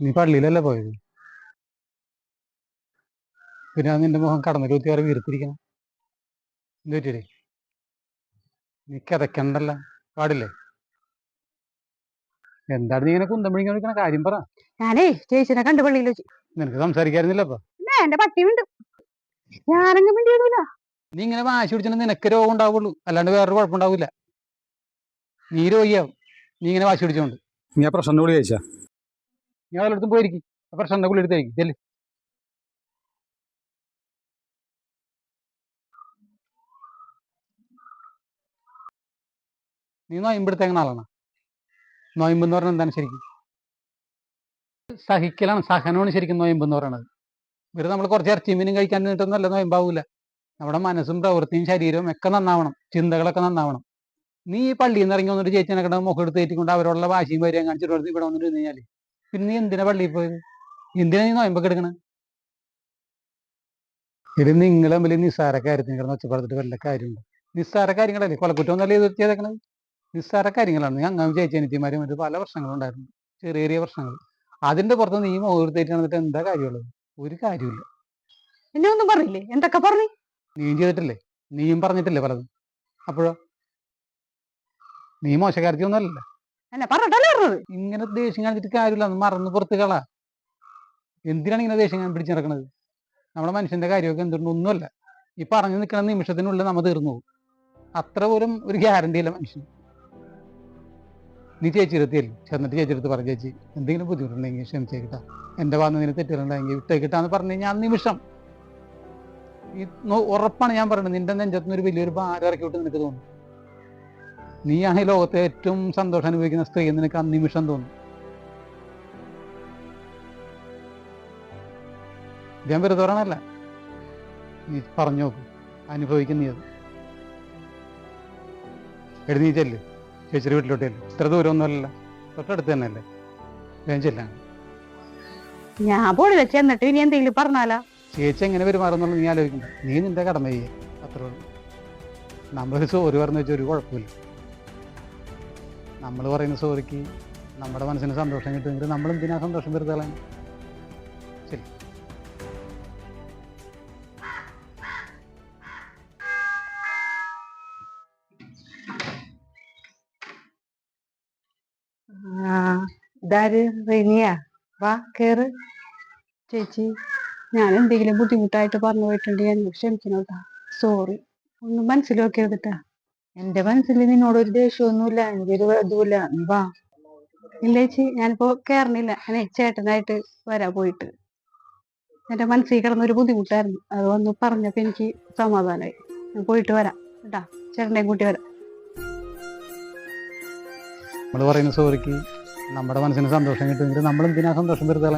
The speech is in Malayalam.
നീ പള്ളിയിലല്ലേ പോയത്? പിന്നെ അത് നിന്റെ മുഖം കടന്നു കുത്തിയാറ് വീർത്തിരിക്കണം. എന്ത് പറ്റിയേ നീ കിതക്കണ്ടല്ല പാടില്ലേ? എന്താണ് നീ ഇങ്ങനെ കുന്തം പിടിക്കാൻ കാര്യം പറ. ഞാനേ ചേച്ചിനെ കണ്ടു പള്ളിയിൽ വെച്ച്. നിനക്ക് സംസാരിക്കായിരുന്നില്ല അപ്പൊ പിന്നെ എന്റെ പട്ടിയുണ്ട് ഞാനങ്ങ് മിണ്ടിയൊന്നുമില്ല. നീ ഇങ്ങനെ വാശി പിടിച്ചാൽ നിനക്ക് രോഗം ഉണ്ടാവുള്ളൂ. അല്ലാണ്ട് വേറൊരു കുഴപ്പമുണ്ടാവില്ല നീ രോഗിയാവും. നീ ഇങ്ങനെ വാശി പിടിച്ചോണ്ട്. നീ ആ പ്രശ്നം കൂടി കഴിച്ചാ നീ അതിലെടുത്തും പോയിരിക്കും പ്രശ്നം കൂടി എടുത്തായിരിക്കും. ചെല്ലു. നീ നോയമ്പെടുത്തേക്കുന്ന ആളാണ്. നോയമ്പ് എന്ന് പറഞ്ഞാൽ എന്താണ് ശരിക്കും? സഹിക്കലാണ്. സഹനമാണ് ശരിക്കും നോയമ്പ് എന്ന് പറയുന്നത് ഇവർ നമ്മൾ കുറച്ച് ഇറച്ചി മീനും കഴിക്കാൻ നിന്നിട്ടൊന്നുമല്ല നോയമ്പാവൂല. നമ്മുടെ മനസ്സും പ്രവൃത്തിയും ശരീരവും ഒക്കെ നന്നാവണം. ചിന്തകളൊക്കെ നന്നാവണം. നീ ഈ പള്ളിയിൽ നിന്ന് ഇറങ്ങി വന്നിട്ട് ചേച്ചിനെ കണ്ട മുഖം എടുത്ത് ഏറ്റിക്കൊണ്ട് അവരോടുള്ള വാശിയും വരികയും കാണിച്ചിട്ട് ഇവിടെ വന്നിട്ട് കഴിഞ്ഞാൽ പിന്നെ നീ എന്തിനാ പള്ളിയിൽ പോയത്? എന്തിനാ നീ നോയമ്പൊക്കെ എടുക്കണേ? ഇത് നിങ്ങളെ തമ്മിൽ നിസ്സാര കാര്യത്തിന് കിടന്ന് ഒച്ചപ്പെടുത്തിട്ട് വല്ല കാര്യമുണ്ട്? നിസ്സാര കാര്യങ്ങളല്ലേ? കൊലക്കുറ്റം ഒന്നല്ലേ ഇത് ചെയ്തേക്കണത്? നിസ്സാര കാര്യങ്ങളാണ്. നീ അങ്ങനെ ചേച്ചി അനിയത്തിമാരും മറ്റു പല പ്രശ്നങ്ങളുണ്ടായിരുന്നു ചെറിയ ചെറിയ പ്രശ്നങ്ങൾ. അതിന്റെ പുറത്ത് നീ മോഹൃത്തേറ്റ് നടന്നിട്ട് എന്താ കാര്യമുള്ളത്? ഒരു കാര്യമില്ല എന്നെ ഒന്നും പറഞ്ഞില്ലേ? എന്തൊക്കെ പറഞ്ഞു? നീയും ചെയ്തിട്ടില്ലേ? നീയും പറഞ്ഞിട്ടില്ലേ പലതും? അപ്പോഴോ? നീ മോശക്കാരത്തി ഒന്നുമല്ല എന്നെ പറഞ്ഞിട്ടല്ലേ പറഞ്ഞത്. ഇങ്ങനെ ദേഷ്യം കാണിച്ചിട്ട് കാര്യമില്ല അത് മറന്ന് പുറത്ത് കള എന്തിനാണ് ഇങ്ങനെ ദേഷ്യം ഞാൻ പിടിച്ചു നടക്കുന്നത് നമ്മുടെ മനുഷ്യന്റെ കാര്യമൊക്കെ എന്തുകൊണ്ട് ഒന്നുമല്ല. ഈ പറഞ്ഞു നിൽക്കുന്ന നിമിഷത്തിനുള്ളിൽ നമ്മ തീർന്നു പോകും. അത്ര പോലും ഒരു ഗ്യാരണ്ടി ഇല്ല മനുഷ്യൻ നീ ചേച്ചി എടുത്തിയല്ലേ ചെന്നിട്ട് ചേച്ചി എടുത്ത് പറഞ്ഞു ചേച്ചി എന്തെങ്കിലും ബുദ്ധിമുട്ടുണ്ടെങ്കിൽ ക്ഷമിച്ചേക്കിട്ടാ എന്റെ ഭാഗത്ത് തെറ്റുകളുണ്ടെങ്കിൽ വിട്ടേക്കിട്ടാന്ന് പറഞ്ഞു കഴിഞ്ഞാൽ നിമിഷം. ഈ ഉറപ്പാണ് ഞാൻ പറയുന്നത് നിന്റെ നെഞ്ചത്തുനിന്ന് ഒരു വലിയൊരു ഭാരം ഇറക്കി വിട്ട് നിനക്ക് തോന്നും. നീയാണ് ഈ ലോകത്തെ ഏറ്റവും സന്തോഷം അനുഭവിക്കുന്ന സ്ത്രീ എന്ന് നിനക്ക് ആ നിമിഷം തോന്നും. ഞാൻ വെറുതെ പറയണല്ല നീ പറഞ്ഞു നോക്കും. അനുഭവിക്കുന്ന അത്. ചേച്ചിയുടെ വീട്ടിലോട്ട് ചെല്ല്. ഇത്ര ദൂരമൊന്നുമല്ല തൊട്ടടുത്ത് തന്നെ അല്ലേ വേഞ്ചല്ലാണ് ചെല്ലാണ്. ഞാൻ പോളില്ല ചെന്നിട്ട് ഇനി എന്തെങ്കിലും പറഞ്ഞാലാ? ചേച്ചി എങ്ങനെ പെരുമാറുന്നുള്ള നീ ആലോചിക്കുന്നു നീ നിന്റെ കടമ ചെയ്യേ. അത്രേ ഉള്ളൂ. നമ്മളൊരു സോറി പറഞ്ഞു വെച്ചാൽ ഒരു കുഴപ്പമില്ല. നമ്മൾ പറയുന്ന സോറിക്ക് നമ്മുടെ മനസ്സിന് സന്തോഷം കിട്ടുമെങ്കിൽ നമ്മൾ എന്തിനാ സന്തോഷം വെറുതെ ശരി. വാ കേറ്. ചേച്ചി ഞാൻ എന്തെങ്കിലും ബുദ്ധിമുട്ടായിട്ട് പറഞ്ഞു പോയിട്ടുണ്ടെങ്കിൽ ഞാൻ ക്ഷമിക്കണം കേട്ടാ സോറി. ഒന്നും മനസ്സിലാക്കിയത് വെക്കരുതിട്ടാ എന്റെ മനസ്സിൽ നിന്നോട് ഒരു ദേഷ്യമൊന്നുമില്ല എനിക്കൊരു ഇതുമില്ല. നീ വാ. ഇല്ല ചേച്ചി ഞാനിപ്പോ കേറണില്ല. ഞാനേ ചേട്ടനായിട്ട് വരാ പോയിട്ട്. എന്റെ മനസ്സിൽ കിടന്ന ഒരു ബുദ്ധിമുട്ടായിരുന്നു. അത് വന്ന് പറഞ്ഞപ്പോ എനിക്ക് സമാധാനമായി ഞാൻ പോയിട്ട് വരാം കേട്ടാ. ചേട്ടന്റെയും കൂട്ടി വരാം. നമ്മൾ പറയുന്ന സോറിക്ക് നമ്മുടെ മനസ്സിന് സന്തോഷം കിട്ടുമെങ്കിൽ നമ്മൾ എന്തിനാ സന്തോഷം വെറുതെ